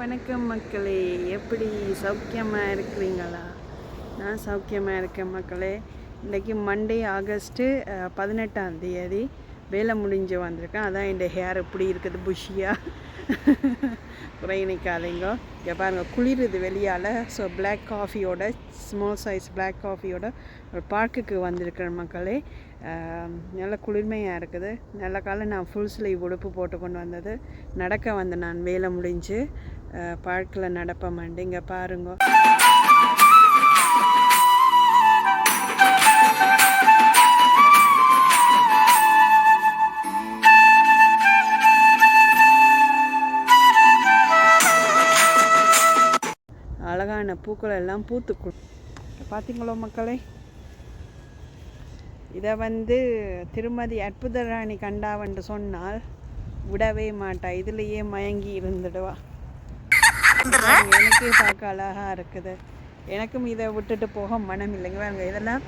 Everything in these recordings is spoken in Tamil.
வணக்கம் மக்களே. எப்படி சௌக்கியமாக இருக்கிறீங்களா? நான் சௌக்கியமாக இருக்கேன் மக்களே. இன்றைக்கி மண்டே ஆகஸ்ட்டு பதினெட்டாம் தேதி வேலை முடிஞ்சு வந்திருக்கேன். அதான் இந்த ஹேர் எப்படி இருக்குது புஷியாக குறை நிற்காதீங்க இங்கே பாருங்கள் குளிருது வெளியால். ஸோ பிளாக் காஃபியோட ஸ்மால் சைஸ் பிளாக் காஃபியோட ஒரு பார்க்குக்கு வந்திருக்கிற மக்களே. நல்ல குளிர்மையாக இருக்குது. நல்ல காலம் நான் ஃபுல் ஸ்லீவ் உடுப்பு போட்டு கொண்டு வந்தது. நடக்க வந்தேன் நான் வேலை முடிஞ்சு. பார்க்கில் நடப்பமாண்டு இங்கே பாருங்க. அழகான பூக்கள் எல்லாம் பூத்துக்கு பார்த்தீங்களோ மக்களே? இதை வந்து திருமதி அற்புதராணி கண்டாவென்று சொன்னால் விடவே மாட்டா. இதுலேயே மயங்கி இருந்துடுவா. வந்துடுறேன். எனக்கே பார்க்க அழகா இருக்குது. எனக்கும் இதை விட்டுட்டு போக மனம் இல்லைங்க. பாருங்க இதெல்லாம்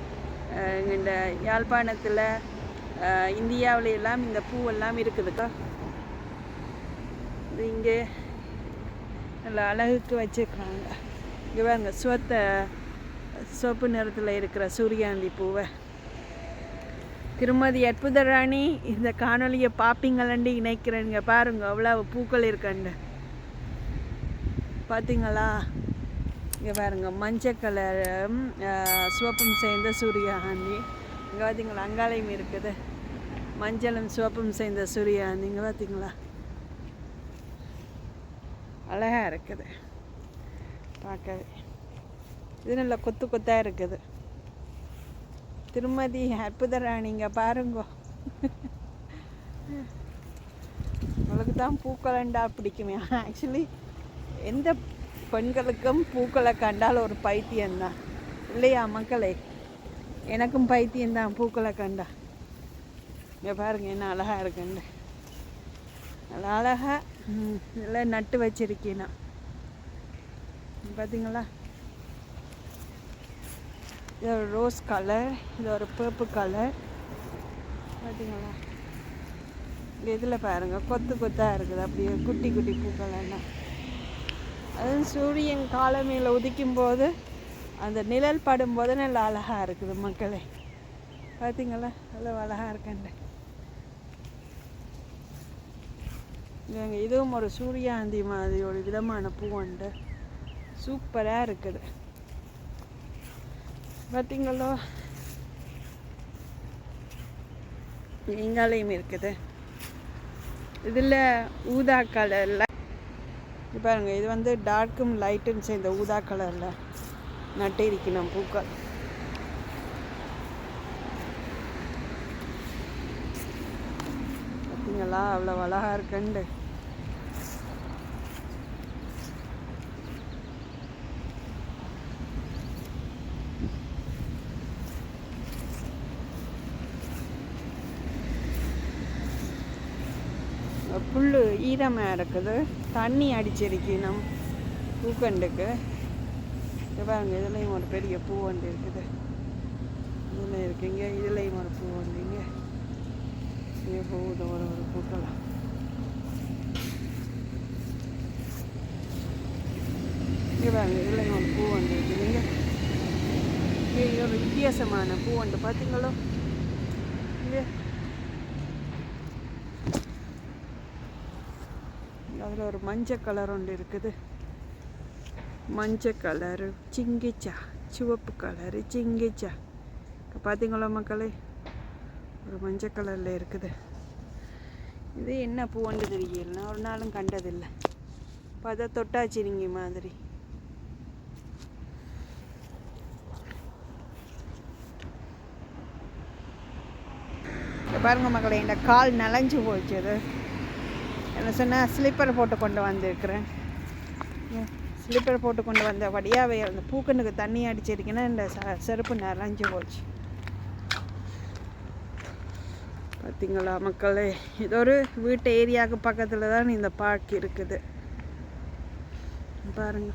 இந்த யாழ்ப்பாணத்தில் இந்தியாவில எல்லாம் இந்த பூவெல்லாம் இருக்குதுக்கா இது இங்கே நல்லா அழகுக்கு வச்சுருக்காங்க. இங்கே பாருங்க சுவத்த சோப்பு நிறத்தில் இருக்கிற சூரியகாந்தி பூவை. திருமதி அற்புதராணி இந்த காணொலியை பார்ப்பீங்களண்டு இணைக்கிறேங்க பாருங்க அவ்வளோ பூக்கள் இருக்கண்டு பார்த்தீங்களா இங்கே பாருங்க மஞ்சள் கலர் சிவப்பும் சேர்ந்த சூரியகாந்தி. இங்கே பார்த்தீங்களா அங்காளையும் இருக்குது. மஞ்சளும் சிவப்பும் சேர்ந்த சூரியகாந்தி. இங்கே பார்த்தீங்களா அழகாக இருக்குது. பார்க்கவே. இது நல்லா கொத்து கொத்தாக இருக்குது. திருமதி அற்புதராணிங்க பாருங்க. உங்களுக்கு தான் பூக்களண்டா பிடிக்குமே. ஆக்சுவலி எந்த பெண்களுக்கும் பூக்களை கண்டால் ஒரு பைத்தியம்தான். இல்லையா மக்களே? எனக்கும் பைத்தியம்தான் பூக்களை கண்டா. இங்கே பாருங்க என்ன அழகாக இருக்குண்டு நல்லா அழகாக நல்லா இதெல்லாம் நட்டு வச்சிருக்கேன் நான். பார்த்தீங்களா இது ஒரு ரோஸ் கலர் இது ஒரு பர்பிள் கலர் பார்த்தீங்களா இந்த இதில் பாருங்கள் கொத்து கொத்தாக இருக்குது அப்படியே குட்டி குட்டி பூக்கள் எல்லாம். அதுவும் சூரியன் காலமையில் உதிக்கும்போது உதிக்கும் போது அந்த நிழல் படும்போது நல்லா அழகாக இருக்குது மக்களே. பார்த்தீங்களா அவ்வளோ அழகாக இருக்கேன் இதுவும் ஒரு சூரியாந்தி மாதிரி ஒரு விதமான பூ உண்டு. சூப்பராக இருக்குது. பார்த்தீங்களோ இங்காலையும் இருக்குது. இதில் ஊதா கலரில் இது பாருங்கள் இது வந்து டார்க்கும் லைட்டும் சேர்ந்த ஊதா கலரில் நட்டு இருக்கணும் பூக்கள். பார்த்தீங்களா அவ்வளோ அழகாக இருக்குண்டு. புல் ஈரமாக இருக்குது. தண்ணி அடிச்சிருக்கணும். பூக்கண்டுக்கு. இது பாருங்க இதுலேயும் ஒரு பெரிய பூ வண்டு இருக்குது. இதில் இருக்குங்க இதுலேயும் ஒரு பூ வண்டுங்க இங்கே போகுது ஒரு ஒரு பூக்கலாம் இங்கே பாருங்க இதுலேயும் ஒரு பூ வண்டு இருக்குதுங்க. இங்கே ஒரு வித்தியாசமான பூ வண்டு பார்த்தீங்களோ இங்கே. அதில் ஒரு மஞ்சள் கலர் ஒன்று இருக்குது. மஞ்சள் கலரு சிங்கிச்சா சிவப்பு கலரு சிங்கிச்சா இப்போ பார்த்தீங்களா மக்களே? ஒரு மஞ்சள் கலரில் இருக்குது. இது என்ன பூவண்டு தெரியல ஒரு நாளும் கண்டதில்லை. பார்த்தா தொட்டாச்சிரிங்கி மாதிரி. பாருங்க மக்களே இந்த கால் நனைஞ்சு போச்சு அது. என்ன சொன்னால் ஸ்லீப்பர் போட்டு கொண்டு வந்திருக்கிறேன். ஸ்லீப்பர் போட்டு கொண்டு வந்த வடியாவே அந்த பூக்கண்ணுக்கு தண்ணி அடிச்சிருக்கேன்னா இந்த ச செருப்பு நிறைஞ்சு போச்சு. பார்த்தீங்களா மக்களே இது ஒரு வீட்டு ஏரியாவுக்கு பக்கத்தில் தான் இந்த பார்க் இருக்குது. பாருங்க.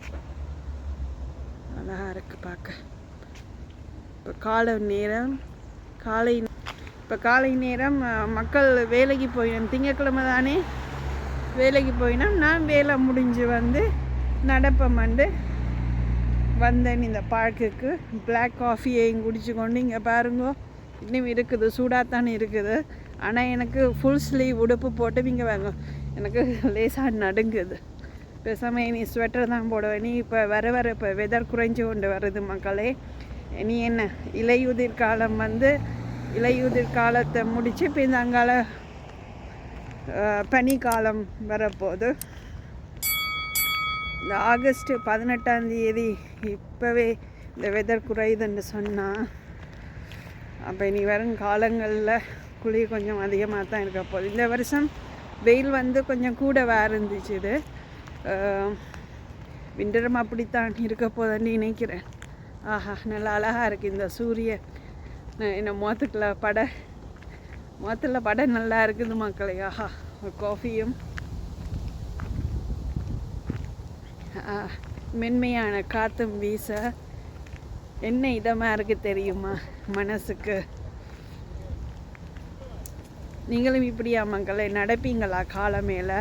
அழகாக இருக்குது பார்க்க. இப்போ காலை நேரம் காலை இப்போ காலை நேரம் மக்கள் வேலைக்கு போயிடும். திங்கட்கிழமை தானே? வேலைக்கு போயினா நான் வேலை முடிஞ்சு வந்து நடப்பமண்டு வந்தேன் இந்த பார்க்குக்கு பிளாக் காஃபியையும் குடிச்சு கொண்டு இங்கே பாருங்க. இன்னும் இருக்குது சூடாகத்தானே இருக்குது. ஆனால் எனக்கு ஃபுல் ஸ்லீவ் உடுப்பு போட்டு இங்கே வாங்க எனக்கு லேசாக நடுங்குது. பேசாமல் இனி ஸ்வெட்டர் தான் போடுவேன். நீ இப்போ வர வர இப்போ வெதர் குறைஞ்சு கொண்டு வருது மக்களே. இனி என்ன? இலையுதிர் காலம் வந்து இலையுதிர் காலத்தை முடித்து இப்போ இந்த அங்கால பனிக்காலம் வரப்போகுது. இந்த ஆகஸ்ட் பதினெட்டாம் தேதி இப்போவே இந்த வெதர் குறையுதுன்னு சொன்னால் அப்போ இனி வரும் காலங்களில் குளிர் கொஞ்சம் அதிகமாக தான் இருக்க போகுது. இந்த வருஷம் வெயில் வந்து கொஞ்சம் கூட வேறு இருந்துச்சு இது. விண்டரும் அப்படித்தான் இருக்க போதன்னு நினைக்கிறேன். ஆஹா நல்லா அழகாக இருக்குது இந்த சூரியன் என்னை என்ன முகத்துக்குள்ள முகத்தில் படை நல்லா இருக்குது மக்களே. ஆஹா ஒரு காஃபியும் மென்மையான காற்றும் வீச என்ன இதமாக இருக்குது தெரியுமா மனசுக்கு? நீங்களும் இப்படியா மக்களே நடப்பீங்களா கால மேலே?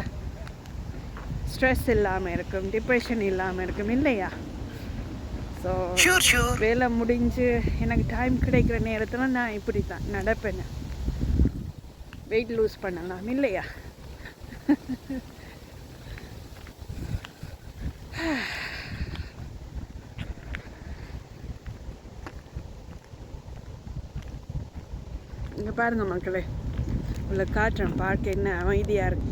ஸ்ட்ரெஸ் இல்லாமல் இருக்கும் டிப்ரெஷன் இல்லாமல் இருக்கும் இல்லையா? ஸோ. வேலை முடிஞ்சு எனக்கு டைம் கிடைக்கிற நேரத்தில் நான் இப்படி தான் நடப்பேன். வெயிட் லூஸ் பண்ணலாம் இல்லையா? இங்கே பாருங்க மக்களே உள்ள காட்டுறேன் பார்க்க என்ன அமைதியாக இருக்கு.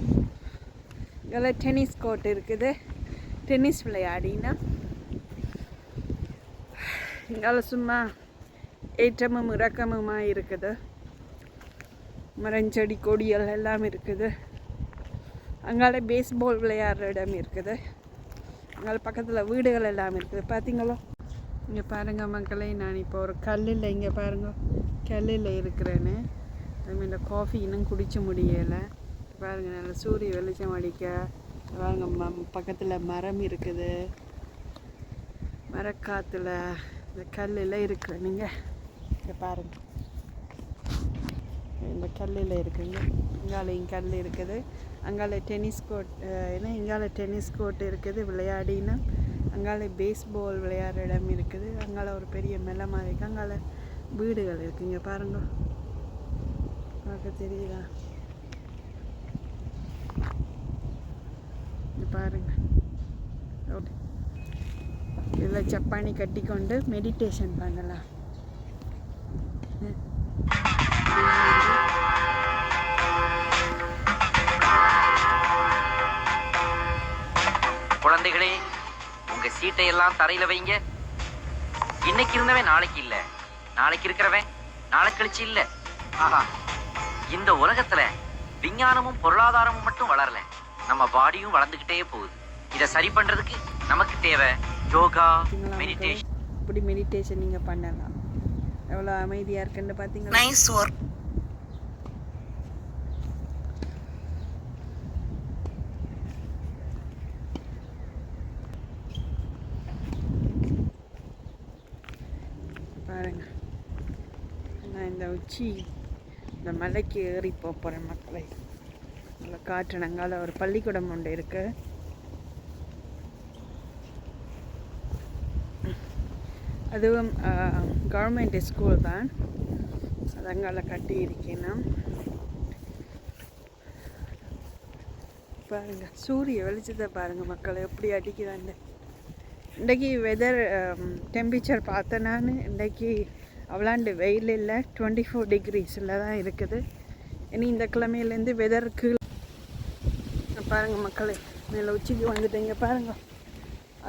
இதில் டென்னிஸ் கோர்ட் இருக்குது. டென்னிஸ் விளையாடினா இங்கால சும்மா ஏற்றமும் இறக்கமுமா இருக்குது. மரஞ்செடி கொடிகள் எல்லாம் இருக்குது. அங்கால பேஸ்பால் விளையாடுற இடம் இருக்குது. அங்கால பக்கத்தில் வீடுகள் எல்லாம் இருக்குது. பார்த்தீங்களோ இங்கே பாருங்க மக்களே நான் இப்போ ஒரு கல்லில் இங்கே பாருங்க கல்லில் இருக்கிறேன்னு அதுமாதிரி இந்த காஃபி இன்னும் குடிச்சு முடியலை. பாருங்க நல்ல சூரிய வெளிச்சம் அடிக்க. பாருங்க ம பக்கத்தில் மரம் இருக்குது. மரக்காத்தில் இந்த கல்லில் இருக்கிறேன். நீங்கள் இங்கே பாருங்கள் இந்த கல்லில் இருக்குங்க இங்காலையும் கல் இருக்குது. அங்கால டென்னிஸ் கோர்ட் ஏன்னா இங்கால டென்னிஸ் கோர்ட் இருக்குது விளையாடினா அங்கால பேஸ்பால் விளையாடுற இடம் இருக்குது. அங்கால ஒரு பெரிய மெல்ல மாதிரி இருக்குது அங்கால வீடுகள் இருக்குங்க பாருங்க. பார்க்க தெரியுதா? பாருங்க. ஓகே. இதில் சப்பானி கட்டிக்கொண்டு மெடிடேஷன் பண்ணலாம். குழந்தைகளே உங்க சீட்டை எல்லாம் தரையில வைங்க. இன்னைக்கு இருந்தவன் நாளைக்கு இல்ல. நாளைக்கு இருக்கிறவன் நாளை கழிச்சு இல்ல. ஆஹா இந்த உலகத்துல விஞ்ஞானமும் பொருளாதாரமும் மட்டும் வளரல. நம்ம பாடியும் வளர்ந்துகிட்டே போகுது. இத சரி பண்றதுக்கு நமக்கு தேவை யோகா? மெடிடேஷன் இப்படி மெடிடேஷன் நீங்கள் பண்ணலாம். எவ்வளோ அமைதியாக இருக்குன்னு பார்த்தீங்களா நைஸ் ஒர்க் பாருங்க வச்சு இந்த உச்சி இந்த மலைக்கு ஏறி போக போகிறேன் மக்களை. நல்லா காட்டுனங்கால ஒரு பள்ளிக்கூடம் ஒன்று இருக்கு. அதுவும் கவர்மெண்ட் ஸ்கூல் தான். அதங்கால கட்டி இருக்கேன் நான் பாருங்க சூரிய வெளிச்சத்தை பாருங்க மக்களை எப்படி அடிக்குதான்னு. இன்றைக்கி வெதர் டெம்பரேச்சர் பார்த்தேன் நான். இன்றைக்கி அவ்வளாண்டு வெயில் இல்லை டுவெண்ட்டி ஃபோர் டிகிரிஸில் தான் இருக்குது. இனி இந்த கிழமையிலேருந்து வெதருக்கு பாருங்கள் மக்களே மேலே உச்சிக்கு வந்துட்டேங்க பாருங்க.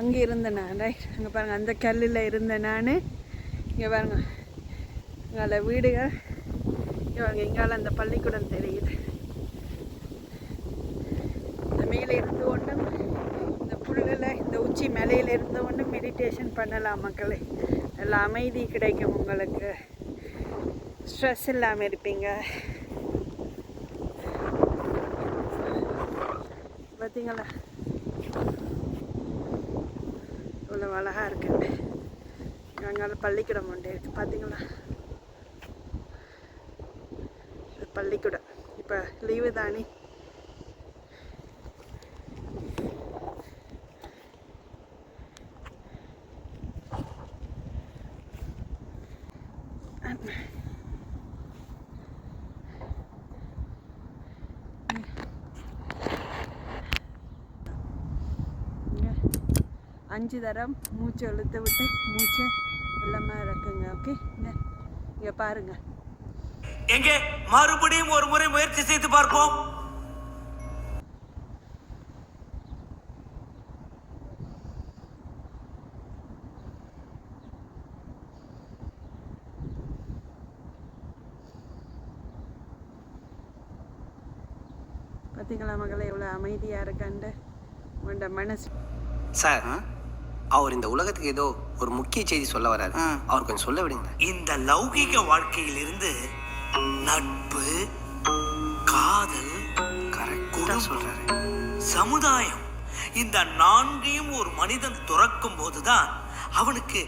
அங்கே இருந்தேன் நான் ரைட் அங்கே பாருங்கள் அந்த கல்லில் இருந்தேன் நான் இங்கே பாருங்கள் இங்கால வீடுகள் இங்கே பாருங்கள் எங்கால் அந்த பள்ளிக்கூடம் தெரியுது. இந்த மேலே இருந்து ஒன்றும் இந்த புல்லில் இந்த உச்சி மலையில் இருந்த ஒன்றும் மெடிடேஷன் பண்ணலாம் மக்களே. நல்ல அமைதி கிடைக்கும் உங்களுக்கு. ஸ்ட்ரெஸ் இல்லாமல் இருப்பீங்க. பார்த்தீங்களா இவ்வளோ அழகாக இருக்குங்க நாங்கள் பள்ளிக்கூடம் ஒன்று இருக்குது பார்த்தீங்களா பள்ளிக்கூடம் இப்போ லீவு தானே இங்க அஞ்சு தரம் மூச்சை இழுத்து விட்டு மூச்சை வெள்ளமாக இறக்குங்க ஓகே இங்கே பாருங்க. எங்கே? மறுபடியும் ஒரு முறை முயற்சி செய்து பார்ப்போம். பார்த்தீங்களா மகளே எவ்வளோ அமைதியாக இருக்காண்டு உன்னோட மனசு. சார் அவர் இந்த உலகத்துக்கு ஏதோ ஒரு முக்கிய செய்தி சொல்ல வராரு அவர் கொஞ்சம் சொல்ல விடுங்க. இந்த லௌகிக வாழ்க்கையிலிருந்து நட்பு காதல் கரெக்டா சொல்றாரு. சமுதாயம் இந்த நான்கையும் ஒரு மனிதன் துறக்கும் போதுதான் அவனுக்கு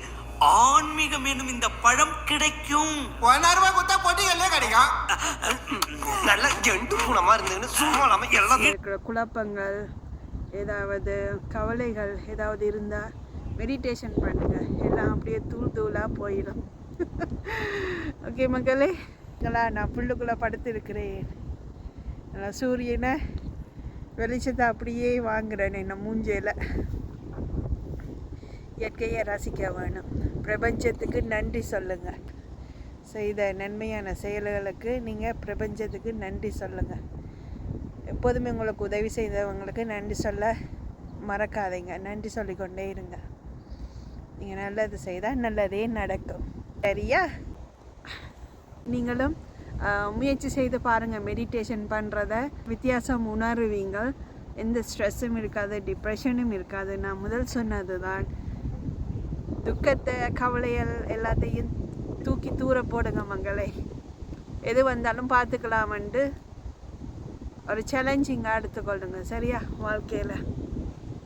ஆன்மீகம் என்னும் இந்த பழம் கிடைக்கும். ஒன்னாயிரம் ரூபாய் கொடுத்தா பொட்டிகள்லயே கிடைக்கும். நல்ல ஜெண்டு பூனமா இருந்ததுன்னு சும்மா இல்லாம எல்லாம் இருக்கிற குழப்பங்கள் ஏதாவது கவலைகள் ஏதாவது இருந்தால் மெடிடேஷன் பண்ணுங்கள் எல்லாம் அப்படியே தூள் தூளாக போயிடும் ஓகே மக்களே நான் புல்லுக்குள்ளே படுத்திருக்கிறேன். நல்லா சூரியனை வெளிச்சத்தை அப்படியே வாங்குறேன் என்ன மூஞ்சையில் இயற்கையை ரசிக்க வேணும். பிரபஞ்சத்துக்கு நன்றி சொல்லுங்கள் செய்த நன்மையான செயல்களுக்கு நீங்கள் பிரபஞ்சத்துக்கு நன்றி சொல்லுங்கள் எப்போதுமே உங்களுக்கு உதவி செய்தவங்களுக்கு நன்றி சொல்ல மறக்காதீங்க. நன்றி சொல்லிக்கொண்டே இருங்க. நீங்கள் நல்லது செய்தால் நல்லதே நடக்கும். சரியா? நீங்களும் முயற்சி செய்து பாருங்கள் மெடிடேஷன் பண்ணுறத வித்தியாசம் உணருவீங்கள். எந்த ஸ்ட்ரெஸ்ஸும் இருக்காது டிப்ரெஷனும் இருக்காது. நான் முதல் சொன்னது தான் துக்கத்தை கவலைகள் எல்லாத்தையும் தூக்கி தூர போடுங்க மங்களே. எது வந்தாலும் பார்த்துக்கலாமன்ட்டு ஒரு சேலஞ்சிங்காக எடுத்துக்கொள்ளுங்க. சரியா? வாழ்க்கையில்.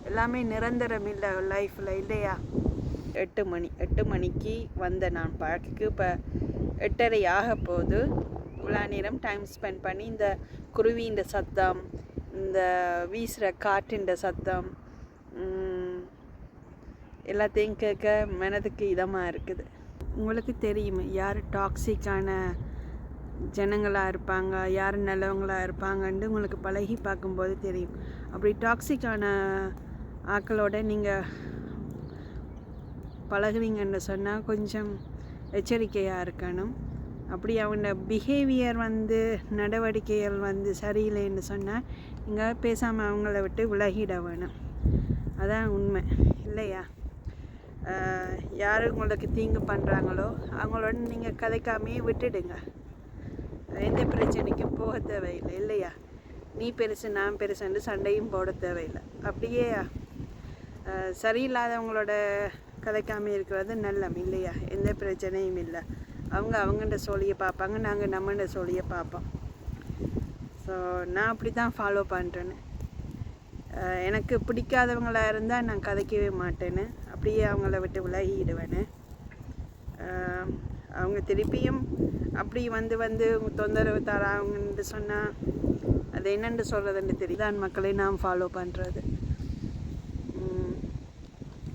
எல்லாமே நிரந்தரம் இல்லை லைஃப்பில் இல்லையா? எட்டு மணி எட்டு மணிக்கு வந்த நான் பார்க்குக்கு இப்போ எட்டரை ஆக போது இவ்வளோ நேரம் டைம் ஸ்பெண்ட் பண்ணி இந்த குருவியின் சத்தம் இந்த வீசுகிற காற்றின் சத்தம் எல்லாத்தையும் கேட்க மனதுக்கு இதமாக இருக்குது. உங்களுக்கு தெரியும் யார் டாக்ஸிக்கான ஜனங்களாக இருப்பாங்க யார் நல்லவங்களாக இருப்பாங்கன்ட்டு உங்களுக்கு பழகி பார்க்கும்போது தெரியும். அப்படி டாக்ஸிக்கான ஆக்களோட நீங்கள் பழகுறீங்கன்னு சொன்னால் கொஞ்சம் எச்சரிக்கையாக இருக்கணும். அப்படி அவனோட பிஹேவியர் வந்து நடவடிக்கைகள் வந்து சரியில்லைன்னு சொன்னால் நீங்கள் பேசாமல் அவங்கள விட்டு விலகிட வேணும். அதான் உண்மை. இல்லையா? யார் உங்களுக்கு தீங்கு பண்ணுறாங்களோ அவங்களோட நீங்கள் கதைக்காமையே விட்டுடுங்க. எந்த பிரச்சனைக்கும் போக தேவையில்லை இல்லையா? நீ பெருசு நான் பெருசுன்னு சண்டையும் போட தேவையில்லை. அப்படியே சரியில்லாதவங்களோட கதைக்காமல் இருக்கிறது நல்லம் இல்லையா? எந்த பிரச்சனையும் இல்லை. அவங்க அவங்கள்ட்ட சோழியை பார்ப்பாங்க நாங்கள் நம்மன்ற சோழியை பார்ப்போம் ஸோ நான் அப்படி தான் ஃபாலோ பண்ணுறேன்னு எனக்கு பிடிக்காதவங்களாக இருந்தால் நான் கதைக்கவே மாட்டேன்னு. அப்படியே அவங்கள விட்டு விலகிடுவேன்னு. அவங்க திருப்பியும் அப்படி வந்து வந்து தொந்தரவு தராங்கன்னு சொன்னால் அது என்னென்று சொல்கிறதுன்னு தெரியுதான் மக்களை நாம் ஃபாலோ பண்ணுறது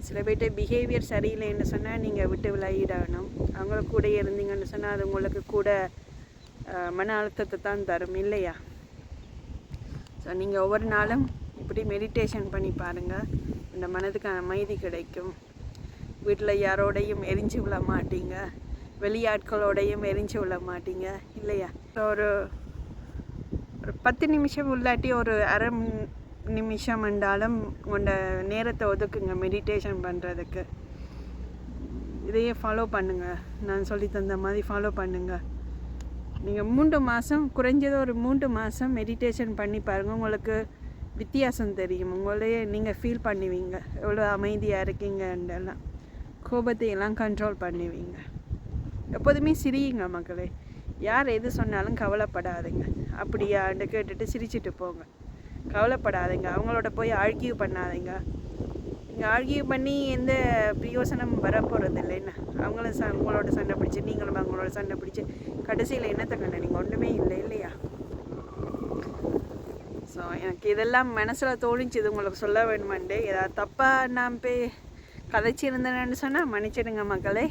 சில பேர்கிட்ட பிஹேவியர் சரியில்லைன்னு சொன்னால் நீங்கள் விட்டு விளையிடணும் அவங்கள கூட இருந்தீங்கன்னு சொன்னால் அது உங்களுக்கு கூட மன அழுத்தத்தை தான் தரும் இல்லையா? ஸோ நீங்கள் ஒவ்வொரு நாளும் இப்படி மெடிடேஷன் பண்ணி பாருங்கள் இந்த மனதுக்கு அமைதி கிடைக்கும். வீட்டில் யாரோடையும் எரிஞ்சு விழ மாட்டீங்க. வெளியாட்களோடையும் எரிஞ்சு விழ மாட்டீங்க இல்லையா? ஒரு ஒரு பத்து நிமிஷம் உள்ளாட்டி ஒரு அரை நிமிஷம் என்றாலும் உங்களோட நேரத்தை ஒதுக்குங்க மெடிடேஷன் பண்ணுறதுக்கு இதையே ஃபாலோ பண்ணுங்கள் நான் சொல்லி தந்த மாதிரி ஃபாலோ பண்ணுங்கள் நீங்கள் மூன்று மாதம் குறைஞ்சது ஒரு மூன்று மாதம் மெடிடேஷன் பண்ணி பாருங்கள் உங்களுக்கு வித்தியாசம் தெரியும். உங்களையே நீங்கள் ஃபீல் பண்ணுவீங்க. எவ்வளோ அமைதியாக இருக்கீங்கன்றெல்லாம். கோபத்தை எல்லாம் கண்ட்ரோல் பண்ணுவீங்க. எப்போதுமே சிரியுங்க மக்களே. யார் எது சொன்னாலும் கவலைப்படாதுங்க. அப்படியான்னு கேட்டுட்டு சிரிச்சிட்டு போங்க. கவலைப்படாதீங்க. அவங்களோட போய் ஆர்கியூ பண்ணாதீங்க. நீங்கள் ஆர்கியூ பண்ணி எந்த பிரயோசனம் வரப்போகிறது இல்லைன்னு. அவங்களும் ச உங்களோட சண்டை பிடிச்சி நீங்களும் அவங்களோட சண்டை பிடிச்சி கடைசியில் என்னத்தை கண்ட? நீங்கள் ஒன்றுமே இல்லை இல்லையா? ஸோ எனக்கு இதெல்லாம் மனசில் தோணிச்சுது. உங்களுக்கு சொல்ல வேணுமாண்டு. ஏதாவது தப்பாக நான் போய் கதைச்சிருந்தேன்னு சொன்னால் மன்னிச்சிடுங்க மக்களே.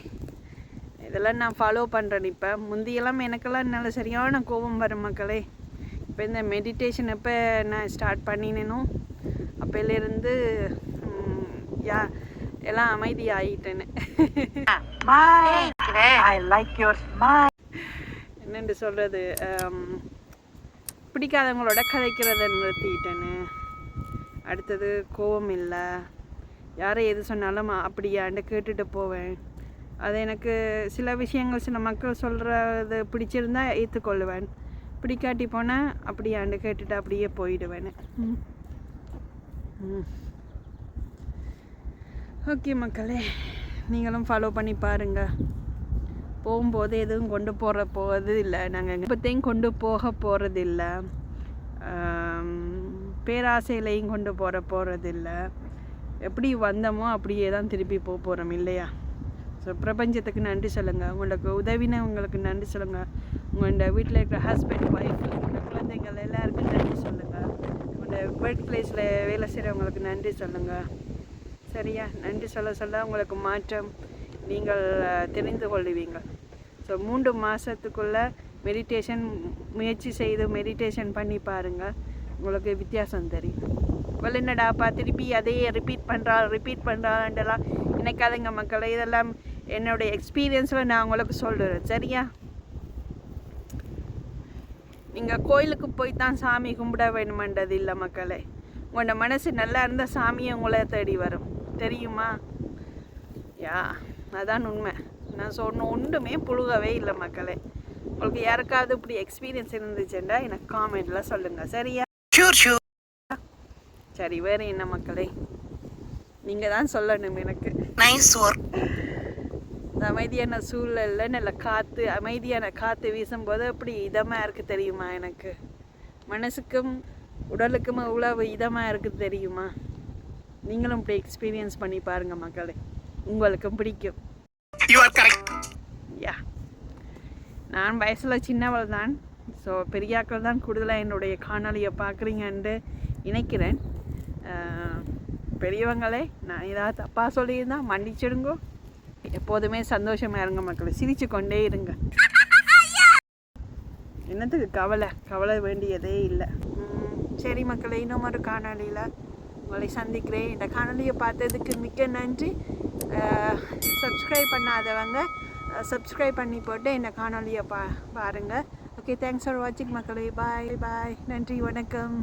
இதெல்லாம் நான் ஃபாலோ பண்ணுறேன் இப்போ. முந்தியெல்லாம் எனக்கெல்லாம் நல்ல சரியான கோபம் வரும் மக்களே. இப்போ இந்த மெடிடேஷன் எப்போ நான் ஸ்டார்ட் பண்ணினேனோ அப்போலேருந்து யா எல்லாம் அமைதி ஆகிட்டேன்னு என்னென்று சொல்கிறது பிடிக்காதவங்களோட கதைக்கிறத நிறுத்திட்டேன்னு அடுத்தது கோவம் இல்லை. யாரை எது சொன்னாலும் அப்படியாண்டு கேட்டுட்டு போவேன். அது எனக்கு சில விஷயங்கள் சில மக்கள் சொல்கிறது பிடிச்சிருந்தா ஏற்றுக்கொள்ளுவேன் பிடிக்காட்டி போனால் அப்படியாண்டு கேட்டுட்டு அப்படியே போயிடுவேன். ஓகே மக்களே நீங்களும் ஃபாலோ பண்ணி பாருங்கள் போகும்போது எதுவும் கொண்டு போகிற போகிறது இல்லை. நாங்கள் இப்போத்தையும் கொண்டு போக போகிறது இல்லை. பேராசையிலையும் கொண்டு போகிற போகிறது இல்லை. எப்படி வந்தோமோ அப்படியே தான் திருப்பி போக போகிறோம் இல்லையா? ஸோ பிரபஞ்சத்துக்கு நன்றி சொல்லுங்கள் உங்களுக்கு உதவினவங்களுக்கு நன்றி சொல்லுங்கள் உங்களோட வீட்டில் இருக்கிற ஹஸ்பண்ட் ஒய்ஃப் உங்களோட குழந்தைங்கள் எல்லாருக்கும் நன்றி சொல்லுங்கள் உங்களோட ஒர்க் பிளேஸில் வேலை செய்கிறவங்களுக்கு நன்றி சொல்லுங்கள் சரியா? நன்றி சொல்ல சொல்ல உங்களுக்கு மாற்றம் நீங்கள் தெரிந்து கொள்ளுவீங்க ஸோ மூன்று மாதத்துக்குள்ளே மெடிடேஷன் முயற்சி செய்து மெடிடேஷன் பண்ணி பாருங்கள் உங்களுக்கு வித்தியாசம் தெரியும். well திருப்பி அதையே ரிப்பீட் பண்ணுறா ரிப்பீட் பண்ணுறான்டெல்லாம் நினைக்காதீங்க மக்களை. இதெல்லாம் என்னுடைய எக்ஸ்பீரியன்ஸில் நான் உங்களுக்கு சொல்கிறேன் சரியா? நீங்கள் கோயிலுக்கு போய் தான் சாமி கும்பிட வேணுமென்றது இல்லை மக்களே. உங்களோட மனசு நல்லா இருந்தால் சாமியை உங்களை தேடி வரும். தெரியுமா? யா அதான் உண்மை. நான் சொன்ன ஒன்றுமே புழுகவே இல்லை மக்களே. உங்களுக்கு யாருக்காவது இப்படி எக்ஸ்பீரியன்ஸ் இருந்துச்சுன்னா எனக்கு காமெண்டில் சொல்லுங்கள் சரியா? சரி வேறு என்ன மக்களே? நீங்கள் தான் சொல்லணும் எனக்கு. நைஸ் ஒர்க் இந்த அமைதியான சூழல்ல நல்ல காற்று அமைதியான காற்று வீசும்போது அப்படி இதமாக இருக்குது தெரியுமா எனக்கு? மனசுக்கும் உடலுக்கும் இவ்வளவு இதமாக இருக்குது தெரியுமா? நீங்களும் இப்படி எக்ஸ்பீரியன்ஸ் பண்ணி பாருங்கள் மக்களே. உங்களுக்கும் பிடிக்கும். யூ. நான் வயசில் சின்னவள் தான். ஸோ பெரியாக்கள் தான் கூடுதலாக என்னுடைய காணொலியை பார்க்குறீங்கன்ட்டு நினைக்கிறேன். பெரியவங்களே நான் ஏதாவது தப்பாக சொல்லியிருந்தா மன்னிச்சிடுங்கோ. எப்போதுமே சந்தோஷமாக இருங்க மக்களை. சிரித்து கொண்டே இருங்க. என்னத்துக்கு கவலை? கவலை வேண்டியதே இல்லை. சரி மக்களை இன்னும் ஒரு காணொலியில் உங்களை சந்திக்கிறேன். இந்த காணொலியை பார்த்ததுக்கு மிக்க நன்றி. சப்ஸ்கிரைப் பண்ணாதவங்க சப்ஸ்கிரைப் பண்ணி போட்டு இந்த காணொலியை பா பாருங்கள் ஓகே தேங்க்ஸ் ஃபார் வாட்சிங் மக்களே. பாய் பாய் நன்றி வணக்கம்.